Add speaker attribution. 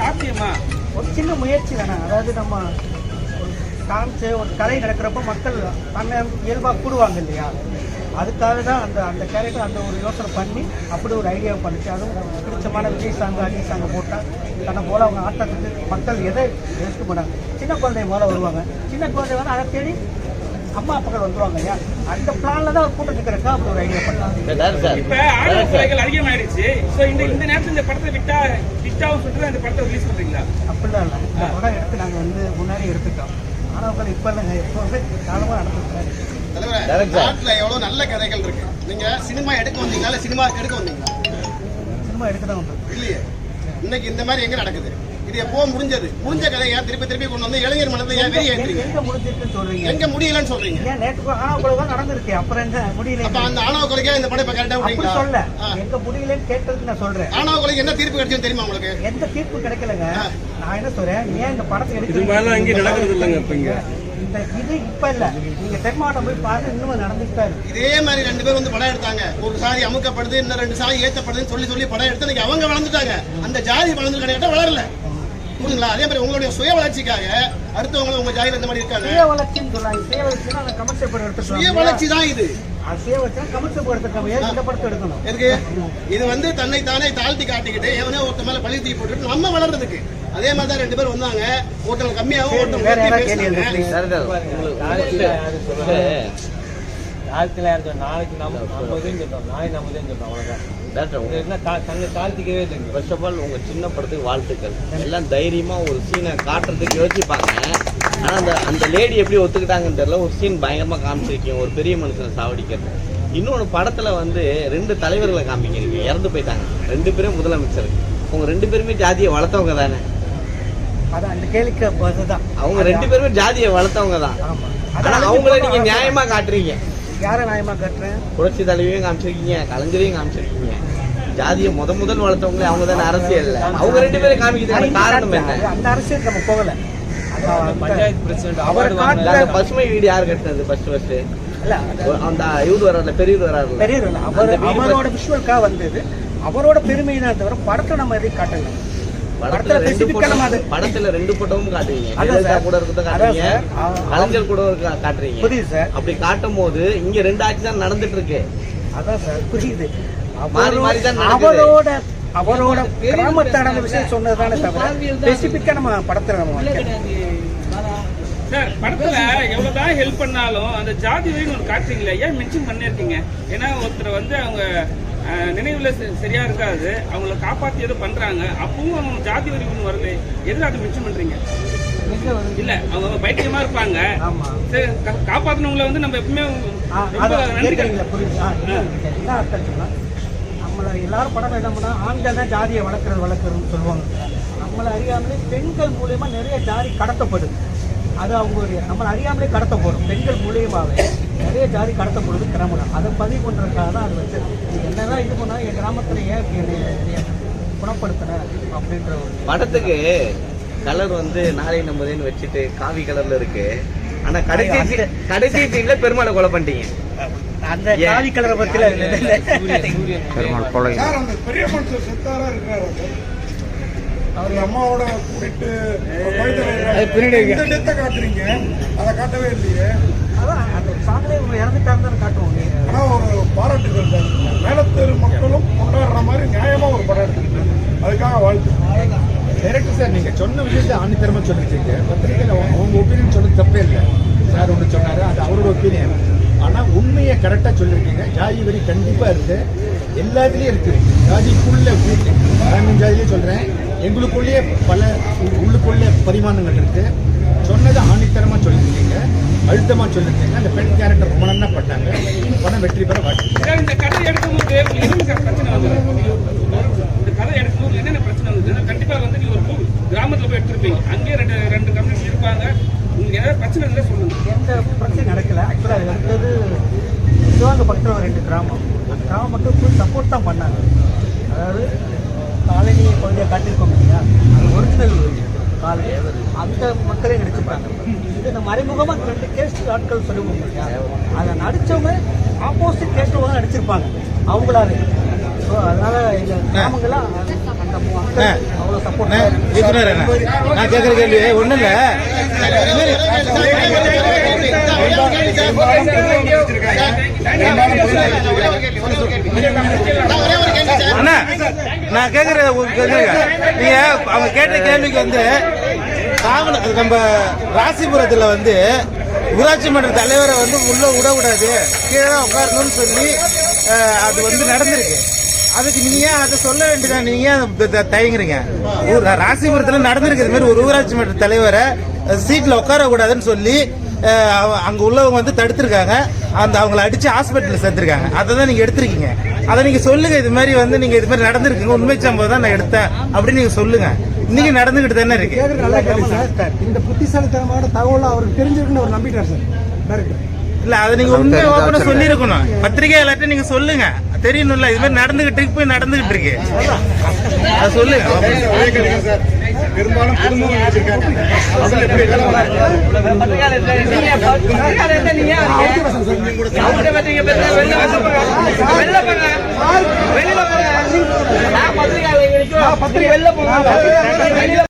Speaker 1: சாத்தியமா? ஒரு சின்ன முயற்சி தானே அதாவது நம்ம காமிச்சு ஒரு கலை நடக்கிறப்ப மக்கள் தன்னை இயல்பாக கூடுவாங்க இல்லையா? அதுக்காக தான் அந்த அந்த கேரக்டர் அந்த ஒரு யோசனை பண்ணி அப்படி ஒரு ஐடியா பண்ணிச்சு அதுவும் பிடிச்சமான விஜய் சாங் அஜய் சாங்கை போட்டால் தன்னை போல அவங்க ஆட்டத்துக்கு மக்கள் எதை எடுத்து போனாங்க சின்ன குழந்தை போல வருவாங்க. சின்ன குழந்தை வேணால் அதை தேடி அம்மா அப்பாக்கள் வந்துருவாங்க இல்லையா? அந்த பிளான்ல தான் ஒரு கூட்டம் நிற்கிறக்கா அப்படி ஒரு ஐடியா
Speaker 2: சார்
Speaker 3: இப்ப ஆணவ கொலைகள் அதிகமாயிடுச்சு. சோ இந்த இந்த நேரத்துல இந்த படத்தை விட்டா விட்டாவும் சொல்லிட்டு அந்த படத்தை ரிலீஸ் பண்றீங்களா?
Speaker 1: அப்படிலாம் இல்லை. இந்த படம் எடுத்து நாங்கள் வந்து முன்னாடி எடுத்துட்டோம் ஆனால் இப்போ இல்லைங்க எப்போவுமே காலமாக நடந்துருக்காரு.
Speaker 4: தலைவரே,
Speaker 2: Direct sir.
Speaker 4: நாட்டுல எவ்வளவு நல்ல கதைகள் இருக்கு. நீங்க சினிமா எடுக்க வந்தீங்களா? சினிமா எடுக்க வந்தீங்களா?
Speaker 1: சினிமா எடுக்க தான் வந்தோம்.
Speaker 4: இல்லையே. இன்னைக்கு இந்த மாதிரி எங்க நடக்குது? இது எப்போ முடிஞ்சது. முடிஞ்ச கதை ஏன் திருப்பி திருப்பி கொண்டு வந்து இளைஞர் மனதை ஏன் ஏற்றுறீங்க?
Speaker 1: எங்க முடிஞ்சிருக்குன்னு சொல்றீங்க?
Speaker 4: எங்க முடியலன்னு சொல்றீங்க?
Speaker 1: ஏன் நேற்று ஆனா கூட தான் நடந்திருக்கு. அப்புறம் என்ன? முடியல
Speaker 4: அப்ப அந்த ஆணவ கொலைக்கா இந்த படம் இப்ப கரெக்டா
Speaker 1: அப்படி
Speaker 4: விடுறீங்களா?
Speaker 1: சொல்ல. எங்க முடியலன்னு கேட்டதுக்கு நான் சொல்றேன்.
Speaker 4: ஆணவ கொலைக்கு என்ன தீர்ப்பு கிடைச்சுன்னு தெரியுமா உங்களுக்கு?
Speaker 1: எந்த தீர்ப்பு கிடைக்கலங்க. நான் என்ன சொல்றேன்? ஏன் இந்த படத்தை எடுத்து
Speaker 5: அங்கேயும் நடக்கிறது இல்லைங்க இப்ப இங்க.
Speaker 1: இந்த இது இப்ப இல்ல. நீங்க தென்மாவட்டம் போய் பாருங்க இன்னும் நடந்துட்டு தான் இருக்கு.
Speaker 4: இதே மாதிரி ரெண்டு பேர் வந்து படம் எடுத்தாங்க. ஒரு சாதி அமுக்கப்படுது இன்னும் ரெண்டு சாதி ஏத்தப்படுதுன்னு சொல்லி சொல்லி படம் எடுத்து அவங்க வளர்ந்துட்டாங்க. அந்த ஜாதி வளர்ந்து கிடையாது வளரல. புரியுங்களா அதே மாதிரி உங்களுடைய சுய வளர்ச்சிக்காக அடுத்தவங்க உங்க ஜாதியில இந்த மாதிரி இருக்காங்க.
Speaker 1: சுய வளர்ச்சின்னு சொல்றாங்க சுய வளர்ச்சினா அந்த கமர்ஷியல் படம்
Speaker 4: சுய
Speaker 1: எடுத்துக்கலாம்
Speaker 4: வளர்ச்சி தான் இது
Speaker 1: சுய வளர்ச்சினா கமர்ஷியல் படம் எடுத்துக்கலாம் ஏன் இந்த படத்தை எடுக்கணும்?
Speaker 4: எதுக்கு? இது வந்து தன்னை தானே தாழ்த்தி காட்டிக்கிட்டு எவனோ ஒருத்த மேல பழி தூக்கி போட்டுட்டு நம்ம வளர்றதுக்கு. அதே மாதிரி தான் ரெண்டு பேர் வந்தாங்க. ஒருத்தவங்க கம்மியாகவும் ஒருத்தவங்க
Speaker 2: உங்களுக்கு
Speaker 6: தாழ்த்தில யாரும் நாளைக்கு நம்ம நம்மதே சொல்றோம். நாளைக்கு நம்மதே சொல்றோம் அவ்வளவுதான்.
Speaker 2: டாக்டர்
Speaker 6: இது என்ன தா- தன்னை தாழ்த்திக்கவே இல்லைங்க.
Speaker 2: ஃபர்ஸ்ட் ஆஃப் ஆல் உங்க சின்ன படத்துக்கு வாழ்த்துக்கள். எல்லாம் தைரியமா ஒரு சீனை காட்டுறதுக்கு யோசிப்பாங்க. ஆனா அந்த அந்த லேடி எப்படி ஒத்துக்கிட்டாங்கன்னு தெரியல. ஒரு சீன் பயங்கரமா காமிச்சிருக்கீங்க. ஒரு பெரிய மனுஷனை சாவடிக்கிறது. இன்னொன்று படத்துல வந்து ரெண்டு தலைவர்களை காமிக்கிறீங்க. இறந்து போயிட்டாங்க. ரெண்டு பேரும் முதலமைச்சர். உங்க ரெண்டு பேருமே ஜாதியை வளர்த்தவங்க தானே.
Speaker 1: அதான் அந்த கேள்விக்கு
Speaker 2: அவங்க ரெண்டு பேருமே ஜாதியை வளர்த்தவங்க தான்.
Speaker 1: ஆமா.
Speaker 2: ஆனா
Speaker 1: அதான்
Speaker 2: அவங்கள நீங்க நியாயமா காட்டுறீங்க.
Speaker 1: யாரை நியாயமா கட்டுறேன்?
Speaker 2: புரட்சி தலைவியும் காமிச்சிருக்கீங்க கலைஞரையும் காமிச்சிருக்கீங்க. ஜாதியை முத முதல் வளர்த்தவங்களே அவங்க தானே அரசியல் அவங்க ரெண்டு பேரும் காமிக்கிறதுக்கு காரணம் என்ன?
Speaker 1: அது அந்த அரசியல் நம்ம போகல.
Speaker 6: பஞ்சாயத்து
Speaker 1: அவர்
Speaker 2: பசுமை வீடு யார் கட்டினது ஃபர்ஸ்ட் ஃபர்ஸ்ட்
Speaker 1: இல்ல
Speaker 2: அந்த இவர் வர்றாருல பெரியவர் வர்றாருல.
Speaker 1: பெரிய இல்ல. அவர் அவரோட விஷுவல்கா வந்தது. அவரோட பெருமை தான் தவிர படத்தை நம்ம எதையும் காட்டல.
Speaker 2: படத்துல ரெண்டு படம் படத்துல ரெண்டு படமும் காட்டுவீங்க. ஜெயலலிதா. கூட இருக்கிறத காட்டுறீங்க கலைஞர் கூட இருக்க காட்டுறீங்க.
Speaker 1: புரியுது சார்.
Speaker 2: அப்படி காட்டும் போது இங்க ரெண்டு ஆட்சி தான் நடந்துட்டு இருக்கு
Speaker 1: அதான் சார். புரியுது.
Speaker 2: மாறி
Speaker 1: அவரோ-
Speaker 2: மாறி தான்.
Speaker 1: அவரோட அவரோட கிராமத்தை நடந்த விஷயம் சொன்னதுதானே தவிர ஸ்பெசிபிக்கா நம்ம படத்துல நம்ம.
Speaker 3: சார் படத்துல எவ்வளவுதான் ஹெல்ப் பண்ணாலும் அந்த ஜாதி வரின்னு ஒன்று காட்டுறீங்களே ஏன் மென்ஷன் பண்ணிருக்கீங்க ஏன்னா ஒருத்தர் வந்து அவங்க நினைவுல சரியா இருக்காது. அவங்கள காப்பாத்தி ஏதோ பண்றாங்க. அப்பவும் அவங்க ஜாதி வரி ஒன்று வருது. எதுல அதை மென்ஷன் பண்றீங்க? இல்ல அவங்க பைத்தியமா இருப்பாங்க. சரி காப்பாத்துனவங்கள வந்து நம்ம எப்பவுமே
Speaker 1: நம்மளை எல்லாரும் படம் என்ன பண்ணா ஆண்கள் தான் ஜாதியை வளர்க்குறது வளர்க்குறதுன்னு சொல்லுவாங்க. நம்மளை அறியாமலே பெண்கள் மூலியமா நிறைய ஜாதி கடத்தப்படுது. அது அவங்களுடைய நம்மளை அறியாமலே கடத்த போகிறோம் பெண்கள் மூலியமாவே நிறைய ஜாதி கடத்தப்படுது கிராமம் அதை பதிவு பண்ணுறதுக்காக தான் அது வச்சு நீ என்னதான் இது பண்ணால் என் கிராமத்தில் ஏன் என்னை- குணப்படுத்தின அப்படின்ற ஒரு
Speaker 2: படத்துக்கு கலர் வந்து நாளை நம்பதேன்னு வச்சுட்டு காவி கலர்ல இருக்கு. ஆனா கடைசி கடைசி சீன்ல பெருமாளை கொலை பண்ணிட்டீங்க.
Speaker 1: அந்த? ஜாதி கலரை
Speaker 7: அந்த பெரிய மனுஷன் செத்தாரா இருக்காரு அவர் அம்மாவோட கூட்டிட்டு. இந்த டெத்தை காட்டுறீங்க. அதை காட்டவே இல்லையே.
Speaker 1: அதான் அந்த சாங்களே இவங்க இறந்துட்டாருன்னு தானே காட்டுவோம். நீங்கள்
Speaker 7: ஆனா ஒரு பாராட்டுகள் சார் மேலத்தெரு மக்களும் கொண்டாடுற மாதிரி நியாயமா ஒரு படம் எடுத்துக்கிட்டு அதுக்காக வாழ்த்து.
Speaker 8: டைரக்டர் சார் நீங்க சொன்ன விஷயத்தை ஆணித்தரமா சொல்லிருக்கீங்க பத்திரிகையில உங்க- உங்க ஒப்பீனியன் சொன்னது தப்பே இல்லை. சார் ஒன்று சொன்னாரு அது அவரோட ஒப்பீனியன் ஆனா உண்மையை கரெக்டா சொல்லிருக்கீங்க. ஜாதி வரி கண்டிப்பா இருக்கு. எல்லாத்துலயும் இருக்கு. ஜாதிக்குள்ள நான் ஜாதியிலே சொல்றேன். எங்களுக்குள்ளேயே பல உள்ளுக்குள்ள பரிமாணங்கள் இருக்கு. சொன்னதை ஆணித்தரமா சொல்லியிருக்கீங்க அழுத்தமா சொல்லியிருக்கீங்க. அந்த பெண் கேரக்டர் ரொம்ப நல்லா பண்ணாங்க. படம் வெற்றி பெற வாழ்க்கை
Speaker 3: இந்த கதை எடுக்கும்போது பிரச்சனை வந்தது இந்த கதை எடுக்கும்போது என்னென்ன பிரச்சனை வந்தது கண்டிப்பா வந்து நீங்க ஒரு கிராமத்துல போய் எடுத்திருப்பீங்க. அங்கேயே ரெண்டு ரெண்டு கம்யூனிட்டி இருப்பாங்க. உங்களுக்கு ஏதாவது பிரச்சனை இருந்தா சொல்லுங்க.
Speaker 1: எந்த பிரச்சனையும் நடக்கல. ஆக்சுவலாக அடுத்தது சிவகங்கை பக்கத்தில் ஒரு ரெண்டு கிராமம். அந்த கிராமம் மட்டும் ஃபுல் சப்போர்ட் தான் பண்ணாங்க. அதாவது காலனி பகுதியை காட்டியிருக்கோம் இல்லையா? அது ஒரிஜினல் காலனி. அந்த மக்களே நடிச்சிருப்பாங்க. இது இந்த மறைமுகமாக ரெண்டு கேஸ்ட் ஆட்கள் சொல்லுவோம் இல்லையா? அதை நடித்தவங்க ஆப்போசிட் கேஸ்ட் தான் நடிச்சிருப்பாங்க. அவங்களாவே. ஸோ அதனால எங்கள் மக்கள் அவ்வளோ சப்போர்ட்
Speaker 8: நான் கேட்குற கேள்வி ஒன்றும் இல்லை நான் கேட்குற நீங்கள் அவங்க கேட்ட கேள்விக்கு வந்து காவல் நம்ம ராசிபுரத்தில் வந்து ஊராட்சி மன்ற தலைவரை வந்து உள்ளே விடக்கூடாது கீழே உட்காரணும்னு சொல்லி அது வந்து நடந்திருக்கு. அதுக்கு நீங்க அதை சொல்ல வேண்டியதான் நீங்க ஏன் த- தயங்குறீங்க? ஊர் நடந்திருக்கு இது மாதிரி ஒரு ஊராட்சி மன்ற தலைவரை சீட்டில் உட்காரக்கூடாதுன்னு சொல்லி அங்கே உள்ளவங்க வந்து தடுத்திருக்காங்க. அந்த அவங்கள அடித்து ஹாஸ்பிட்டலில் சேர்த்துருக்காங்க. அதை தான் நீங்கள் எடுத்திருக்கீங்க. அதை நீங்க சொல்லுங்க இது மாதிரி வந்து நீங்க இது மாதிரி நடந்திருக்குங்க உண்மை சம்பவம் தான் நான் எடுத்தேன் அப்படின்னு நீங்க சொல்லுங்க. இன்னைக்கு நடந்துகிட்டு தானே இருக்கு?
Speaker 7: கேட்கறது நல்லா கேள்வி சார். இந்த புத்திசாலித்தனமான தகவல் அவருக்கு தெரிஞ்சிருக்குன்னு அவர் நம்பிட்டார் சார்.
Speaker 8: இல்ல அதை நீங்க உண்மை ஓப்பனா சொல்லியிருக்கணும். பத்திரிகையாளர்கிட்ட நீங்க சொல்லுங்க. தெரியணும்ல இது மாதிரி நடந்துகிட்டு இருக்கு போய் நடந்துகிட்டு இருக்கு. அதை சொல்லுங்க open.
Speaker 7: பெரும்பாலும்
Speaker 1: வெளியில போங்க.